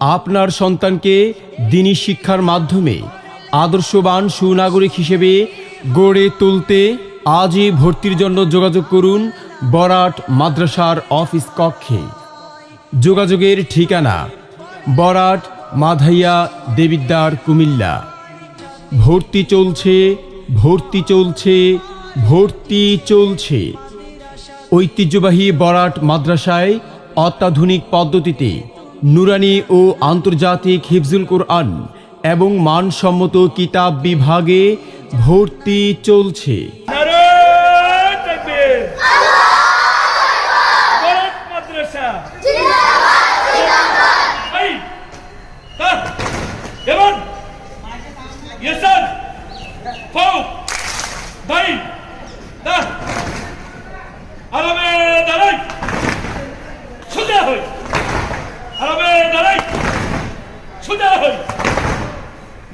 আপনার সন্তানকে দিনী শিক্ষার মাধ্যমে আদর্শবান সুনাগরিক হিসেবে গড়ে তুলতে আজই ভর্তির জন্য যোগাযোগ করুন বরাট মাদ্রাসার অফিস কক্ষে। যোগাযোগের ঠিকানা বরাট মাধাইয়া দেবিদ্দার কুমিল্লা। ভর্তি চলছে ভর্তি চলছে ভর্তি চলছে। ঐতিহ্যবাহী বরাট মাদ্রাসায় অত্যাধুনিক পদ্ধতিতে নুরানি ও আন্তর্জাতিক হিফজুল কোরআন এবং মানসম্মত কিতাব বিভাগে ভর্তি চলছে।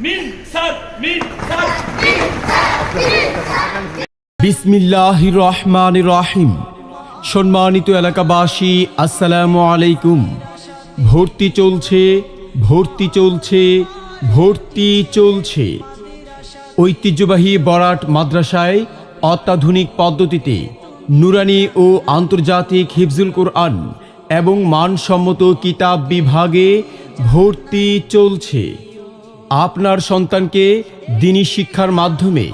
মিন মিন রহমান রাহিম সম্মানিত এলাকাবাসী, আসসালামু আলাইকুম। ভর্তি চলছে ভর্তি চলছে ভর্তি চলছে। ঐতিহ্যবাহী বরাট মাদ্রাসায় অত্যাধুনিক পদ্ধতিতে নুরানি ও আন্তর্জাতিক হিফজুল কোরআন এবং মানসম্মত কিতাব বিভাগে ভর্তি চলছে। আপনার সন্তানকে দিনী শিক্ষার মাধ্যমে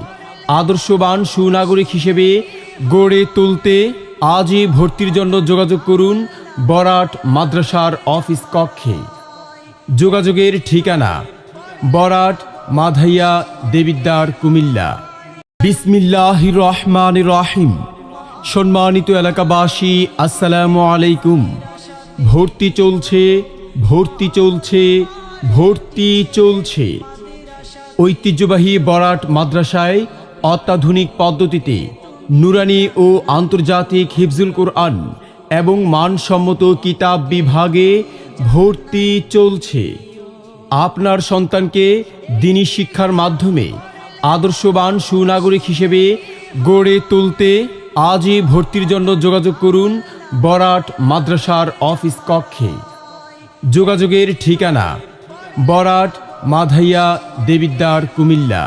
আদর্শবান সুনাগরিক হিসেবে গড়ে তুলতে আজই ভর্তির জন্য যোগাযোগ করুন বরাট মাদ্রাসার অফিস কক্ষে। যোগাযোগের ঠিকানা বরাট মাধাইয়া দেবিদ্দার কুমিল্লা। বিসমিল্লাহ রহমান রাহিম। সম্মানিত এলাকাবাসী, আসসালামু আলাইকুম। ভর্তি চলছে ভর্তি চলছে ভর্তি চলছে। ঐতিহ্যবাহী বরাট মাদ্রাসায় অত্যাধুনিক পদ্ধতিতে নুরানি ও আন্তর্জাতিক হিফজুল কোরআন এবং মানসম্মত কিতাব বিভাগে ভর্তি চলছে। আপনার সন্তানকে দিনী শিক্ষার মাধ্যমে আদর্শবান সুনাগরিক হিসেবে গড়ে তুলতে আজই ভর্তির জন্য যোগাযোগ করুন বরাট মাদ্রাসার অফিস কক্ষে। যোগাযোগের ঠিকানা বরাট, মাধাইয়া দেবিদ্দার কুমিল্লা।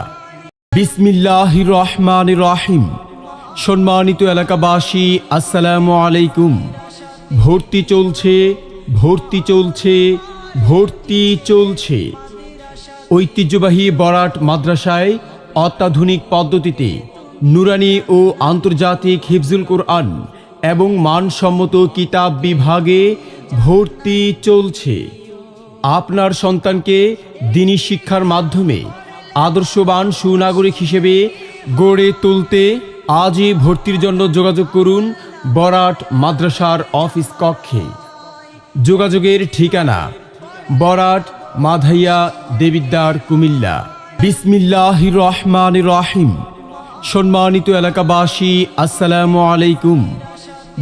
বিসমিল্লাহ রহমান রাহিম সম্মানিত এলাকাবাসী, আসসালামু আলাইকুম। ভর্তি চলছে ভর্তি চলছে ভর্তি চলছে। ঐতিহ্যবাহী বরাট মাদ্রাসায় অত্যাধুনিক পদ্ধতিতে নুরানি ও আন্তর্জাতিক হিফজুল কোরআন এবং মানসম্মত কিতাব বিভাগে ভর্তি চলছে। আপনার সন্তানকে দিনী শিক্ষার মাধ্যমে আদর্শবান সুনাগরিক হিসেবে গড়ে তুলতে আজই ভর্তির জন্য যোগাযোগ করুন বরাট মাদ্রাসার অফিস কক্ষে। যোগাযোগের ঠিকানা বরাট মাধাইয়া দেবিদ্দার কুমিল্লা। বিসমিল্লাহ রহমান রাহিম। সম্মানিত এলাকাবাসী, আসসালামু আলাইকুম।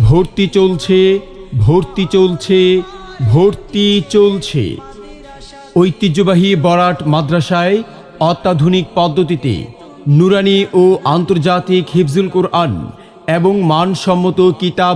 ভর্তি চলছে ভর্তি চলছে ভর্তি চলছে। ঐতিহ্যবাহী বরাট মাদ্রাসায় অত্যাধুনিক পদ্ধতিতে নুরানি ও আন্তর্জাতিক হিফজুল কোরআন এবং মানসম্মত কিতাব